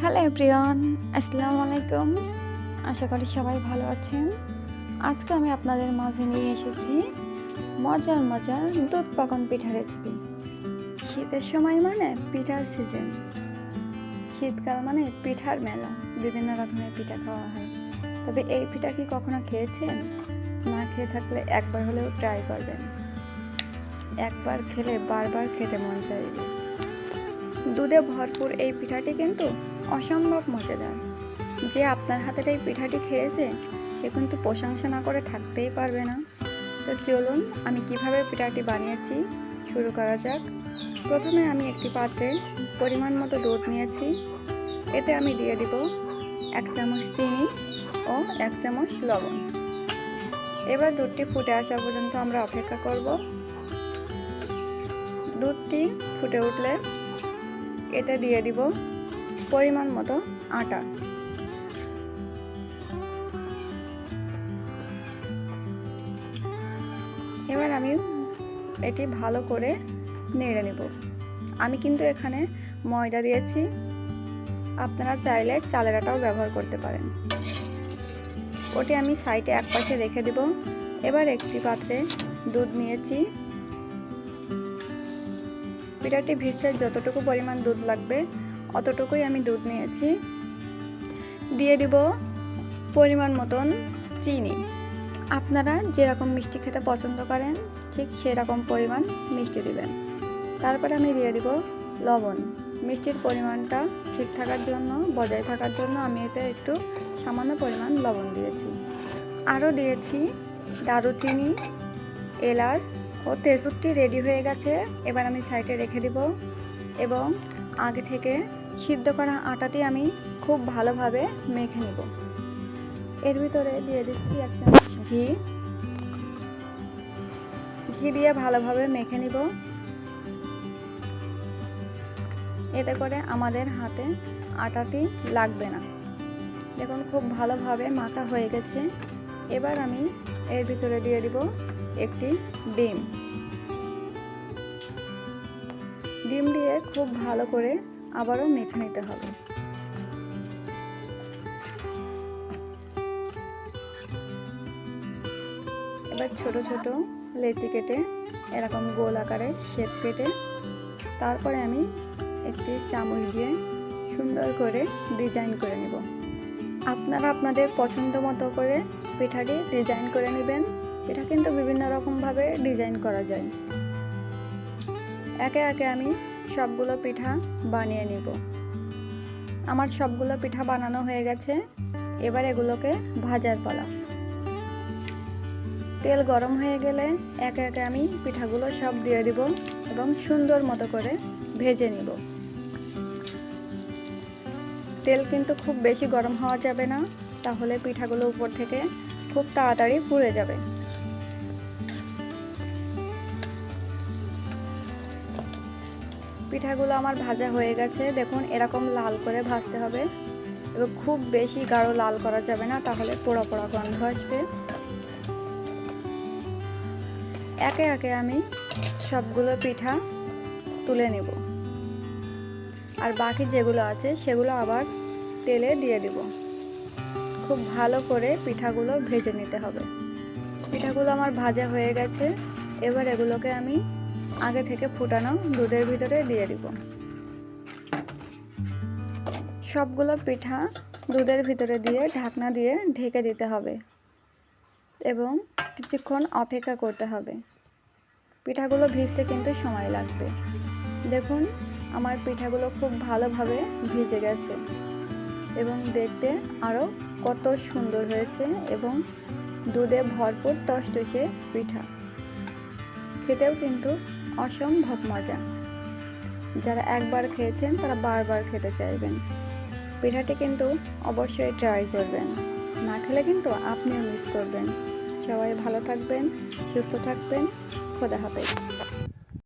Hello প্রিয়ন আসসালামু আলাইকুম আশা করি সবাই ভালো আছেন। আজকে আমি আপনাদের মাঝে নিয়ে এসেছি মজার মজার দুধ পাকন পিঠা রেসিপি শীতের সময় মানে পিঠার সিজন শীতকাল মানে পিঠার মেলা। বিভিন্ন রকমের পিঠা খাওয়া হয়। তবে এই পিঠা কি কখনো খেয়েছেন? না খেয়ে থাকলে একবার হলেও ট্রাই করবেন। একবার খেলে বারবার খেতে মন চাইবে। দুধে ভরপুর এই পিঠাটি কিন্তু অসম্ভব মজাদার। যে আপনার হাতের এই পিঠাটি খেয়েছে, সে কিন্তু প্রশংসা না করে থাকতেই পারবে না। তো চলুন, আমি কীভাবে পিঠাটি বানিয়েছি, শুরু করা যাক। প্রথমে আমি একটি পাত্রে পরিমাণ মতো দুধ নিয়েছি। এতে আমি দিয়ে দিব এক চামচ চিনি ও এক চামচ লবণ। এবার দুধটি ফুটে আসা পর্যন্ত আমরা অপেক্ষা করব। দুধটি ফুটে উঠলে এতে দিয়ে দিব পরিমাণ মতো আটা। এবার আমি এটি ভালো করে নেড়ে নেব। আমি কিন্তু এখানে ময়দা দিয়েছি। আপনারা চাইলে চালের আটাও ব্যবহার করতে পারেন। ওটি আমি সাইডে এক পাশে রেখে দেব। এবার একটি পাত্রে দুধ নিয়েছি। পিঠাটি ভিজতে যতটুকু পরিমাণ দুধ লাগবে অতটুকুই আমি দুধ নিয়েছি। দিয়ে দিব পরিমাণ মতন চিনি। আপনারা যেরকম মিষ্টি খেতে পছন্দ করেন, ঠিক সেরকম পরিমাণ মিষ্টি দিবেন। তারপরে আমি দিয়ে দিব লবণ। মিষ্টির পরিমাণটা ঠিক থাকার জন্য, বজায় থাকার জন্য আমি এতে একটু সামান্য পরিমাণ লবণ দিয়েছি। আরও দিয়েছি দারুচিনি, এলাচ ও তেজপুরটি রেডি হয়ে গেছে। এবার আমি সাইডে রেখে দিব এবং আগে থেকে সিদ্ধ করা আটাটি আমি খুব ভালোভাবে মেখে নিব। এর ভিতরে দিয়ে দিচ্ছি এক চামচ ঘি। ঘি দিয়ে ভালোভাবে মেখে নিব। এতে করে আমাদের হাতে আটাটি লাগবে না। দেখুন খুব ভালোভাবে মাখা হয়ে গেছে। এবার আমি এর ভিতরে দিয়ে দিব একটি ডিম। ডিম দিয়ে খুব ভালো করে আবারও মেখে নিতে হবে। এবার ছোট ছোট লেচি কেটে এরকম গোল আকারে শেপ কেটে তারপরে আমি একটি চামচ দিয়ে সুন্দর করে ডিজাইন করে নেব। আপনারা আপনাদের পছন্দ মতো করে পিঠাটি ডিজাইন করে নেবেন। পিঠা কিন্তু বিভিন্ন রকমভাবে ডিজাইন করা যায়। একে একে আমি সবগুলো পিঠা বানিয়ে নিব। আমার সবগুলো পিঠা বানানো হয়ে গেছে। এবার এগুলোকে ভাজার পালা। তেল গরম হয়ে গেলে একে একে আমি পিঠাগুলো সব দিয়ে দিব এবং সুন্দর মতো করে ভেজে নিব। তেল কিন্তু খুব বেশি গরম হওয়া যাবে না, তাহলে পিঠাগুলো উপর থেকে খুব তাড়াতাড়ি পুড়ে যাবে। পিঠাগুলো আমার ভাজা হয়ে গেছে। দেখুন, এরকম লাল করে ভাজতে হবে। এবং খুব বেশি গাঢ় লাল করা যাবে না, তাহলে পোড়া পোড়া গন্ধ আসবে। একে একে আমি সবগুলো পিঠা তুলে নেব। আর বাকি যেগুলো আছে, সেগুলো আবার তেলে দিয়ে দিব। খুব ভালো করে পিঠাগুলো ভেজে নিতে হবে। পিঠাগুলো আমার ভাজা হয়ে গেছে। এবার এগুলোকে আমি আগে থেকে ফুটানো দুধের ভিতরে দিয়ে দিব। সবগুলো পিঠা দুধের ভিতরে দিয়ে ঢাকনা দিয়ে ঢেকে দিতে হবে এবং কিছুক্ষণ অপেক্ষা করতে হবে। পিঠাগুলো ভিজতে কিন্তু সময় লাগবে। দেখুন, আমার পিঠাগুলো খুব ভালোভাবে ভিজে গেছে এবং দেখতে আরও কত সুন্দর হয়েছে এবং দুধে ভরপুর টসটসে পিঠা। খেতেও কিন্তু অসম্ভব মজা। যারা একবার খেয়েছেন, তারা বারবার খেতে চাইবেন। পিঠাটি কিন্তু অবশ্যই ট্রাই করবেন। না খেলে কিন্তু আপনিও মিস করবেন। সবাই ভালো থাকবেন, সুস্থ থাকবেন। খোদা হাফেজ।